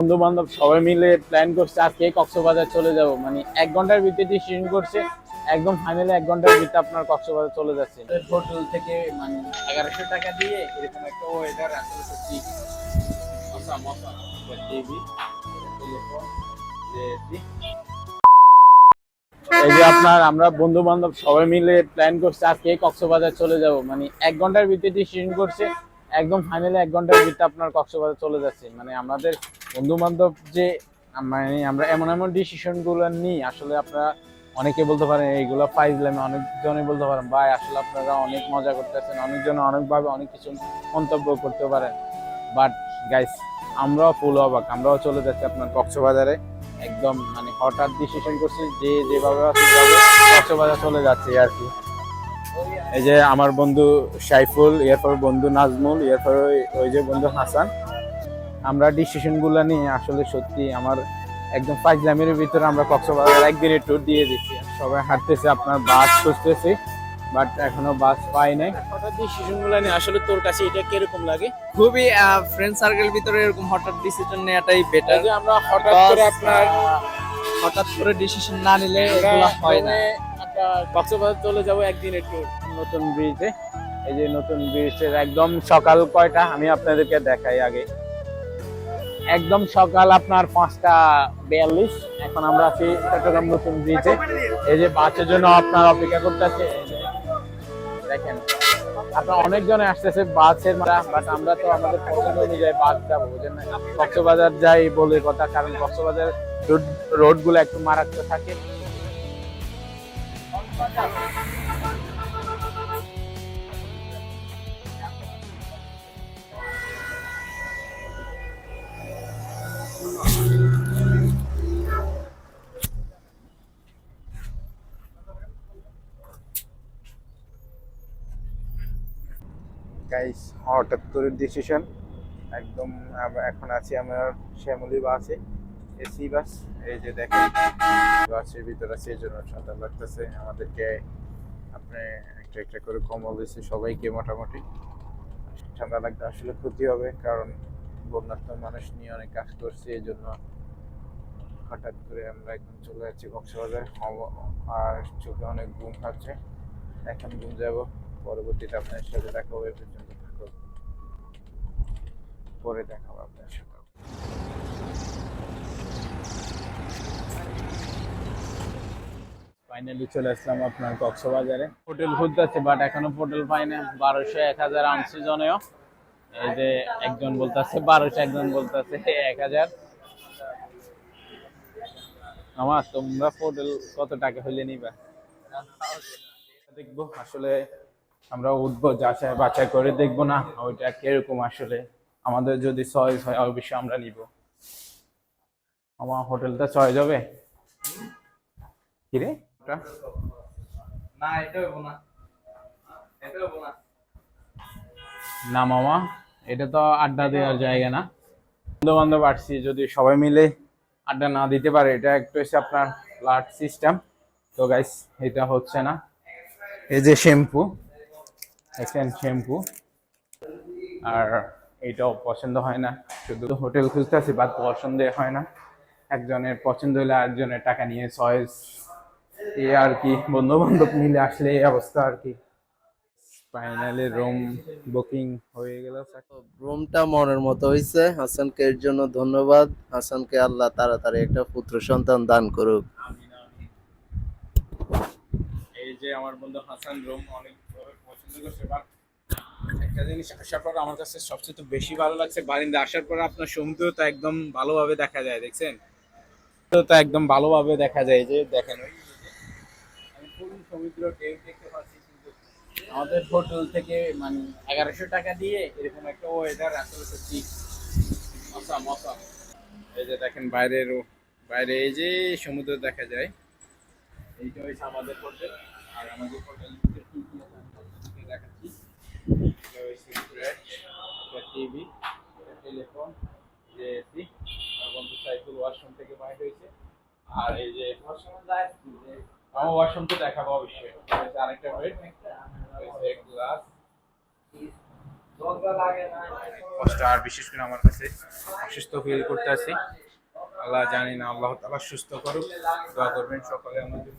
বন্ধু বান্ধব সবাই মিলে প্ল্যান করছে আজকে কক্সবাজার চলে যাব। মানে এক ঘণ্টার ভিতরে ডিসিশন করছে একদম ফাইনালি এক ঘণ্টার ভিতরে আপনার কক্সবাজার চলে যাচ্ছে। হোটেল থেকে মানে এগারোশো টাকা দিয়ে এরকম একটা ওয়েদার আসলে সত্যি অসাম টিভি এই যে আপনার আমরা বন্ধু বান্ধব সবাই মিলে প্ল্যান করছে আজকে কক্সবাজার চলে যাব। মানে এক ঘণ্টার ভিতরে ডিসিশন করছে একদম ফাইনালি এক ঘণ্টার ভিতরে আপনার কক্সবাজার চলে যাচ্ছে। মানে আমাদের বন্ধু বান্ধব যে মানে আমরা এমন এমন ডিসিশনগুলো নিই, আসলে আপনারা অনেকে বলতে পারেন, এইগুলো ফাইজলামে। অনেকজনে বলতে পারেন, ভাই, আসলে আপনারা অনেক মজা করতেছেন। অনেকজন অনেকভাবে অনেক কিছু মন্তব্য করতে পারেন। বাট গাইস আমরাও ফুল অবাক। আমরাও চলে যাচ্ছি আপনার কক্সবাজারে। একদম মানে হঠাৎ ডিসিশন করছি যে যেভাবে কক্সবাজার চলে যাচ্ছে আর কি। এই যে আমার বন্ধু সাইফুল এরপর বন্ধু নাজমুল এরপর ওই- ওই যে বন্ধু হাসান। আমরা ডিসিশনগুলো নিয়ে আসলে সত্যি আমার একদম ফাইজলামের ভিতরে আমরা কক্সবাজার একদিনের ট্যুর দিয়ে দিচ্ছি। সবাই হাঁটতেছে আপনার বাস খুঁজতেছি বাট এখনও বাস পাই নাই। হঠাৎ ডিসিশনগুলো নিয়ে আসলে তোর কাছে এটা কীরকম লাগে? খুবই ফ্রেন্ড সার্কেল ভিতরে এরকম হঠাৎ ডিসিশন নেওয়াটাই বেটার যে আমরা হঠাৎ করে আপনার হঠাৎ করে ডিসিশন না নিলে এগুলো হয় না। কক্সবাজার চলে যাব একদিনের ট্যুর নতুন ব্রিজে এই যে নতুন ব্রিজের একদম সকাল কয়টা? আমি আপনাদেরকে দেখাই আগে। একদম সকাল আপনার পাঁচটা বিয়াল্লিশ। এখন আমরা আছি চট্টগ্রাম নতুন ব্রিজে এই যে বাসের জন্য আপনার অপেক্ষা করতেছে। দেখেন, আপনার অনেকজনে আসতেছে বাসের বাট আমরা তো আমাদের পছন্দ অনুযায়ী বাস যাব, বুঝেন না? কক্সবাজার যাই বলে কথা, কারণ কক্সবাজার রোডগুলো একটু মারাত্মক থাকে। গাইস হঠাৎ করে ডিসিশন একদম এখন আছি আমার শ্যামলি বাসে। এসি বাস, এই যে দেখেন, বাসের ভিতর আছে এই জন্য ঠান্ডা লাগতেছে। আমাদেরকে আপনি একটা একটা করে কম্বল দিচ্ছে সবাইকে মোটামুটি। ঠান্ডা লাগতে আসলে ক্ষতি হবে, কারণ বন্যার্থ মানুষ নিয়ে অনেক কাজ করছে, এই জন্য হঠাৎ করে আমরা একদম চলে যাচ্ছি কক্সবাজার। আর চোখে অনেক ঘুম পাচ্ছে এখন ঘুম যাব, পরবর্তীতে আপনার সাথে দেখা হবে পর্যন্ত থাকো পরে দেখা হবে আপনার সাথে। ফাইনালি চলে আসলাম আপনার কক্সবাজারে। হোটেল খুঁজতেছে বাট এখনও হোটেল পাই না বারোশো এক হাজার আনছি জনেও এই যে একজন বলতেছে, বারোশো একজন বলতেছে, এক হাজার। আমার তোমরা হোটেল কত টাকা হইলে নিবা? দেখব, আসলে আমরা উঠবো, যাচাই বাছাই করে দেখব না, ওইটা কীরকম আসলে। আমাদের যদি চয়েস হয়, অবশ্যই আমরা নিব। আমার হোটেলটা চয়েস হবে? কিরে? ওটা? না এটা হব না। এটা হব না। না মামা এটা তো আড্ডা দেওয়ার জায়গা না। বন্ধু বান্ধব আসছি যদি সবাই মিলে আড্ডা না দিতে পারে এটা একটু এসে আপনার ফ্ল্যাট সিস্টেম তো গাইস এটা হচ্ছে না। এই যে শ্যাম্পু দেখছেন শ্যাম্পু আর এইটাও পছন্দ হয় না শুধু হোটেল খুঁজতে আছি বাদ পছন্দ হয় না। একজনের পছন্দ হলে আরেকজনের টাকা নিয়ে চয়েস এ আর কি বন্ধু বান্ধব মিলে আসলে এই অবস্থা আর কি। ফাইনালি রুম বুকিং হয়ে গেল। রুমটা মনের মতো হয়েছে হাসানকে এর জন্য ধন্যবাদ। হাসানকে আল্লাহ তাড়াতাড়ি একটা পুত্র সন্তান দান করুক। এই যে আমার বন্ধু হাসান রুম অনেক পছন্দ করছে বাট একটা জিনিস আসার পর আমার কাছে সবচেয়ে তো বেশি ভালো লাগছে বারিন্দা আসার পর আপনার সমুদ্রটা একদম ভালোভাবে দেখা যায় দেখছেন? তো একদম ভালোভাবে দেখা যায় এই যে দেখেন ওই সমুদ্র ঢেউ দেখতে পাচ্ছি, কিন্তু আমাদের হোটেল থেকে মানে এগারোশো টাকা দিয়ে এরকম একটা ওয়েদার আসলে সত্যি অসাম অসাম এই যে দেখেন বাইরের বাইরে এই যে সমুদ্র দেখা যায়, এইটা হচ্ছে আমাদের হোটেল। আর আমাদের হোটেল দেখাচ্ছি। টিভি টেলিফোন যে বন্ধু সাইকেল ওয়াশরুম থেকে বাইর হয়েছে আর এই যে আমার ওয়াশরুম তো দেখাবো অবশ্যই। আরেকটা বেড গ্লাস কষ্ট আর বিশেষ করে আমার কাছে অসুস্থ ফিল করতে আছি আল্লাহ জানি না আল্লাহ তালা সুস্থ করুক। দোয়া করবেন সকালে আমাদের।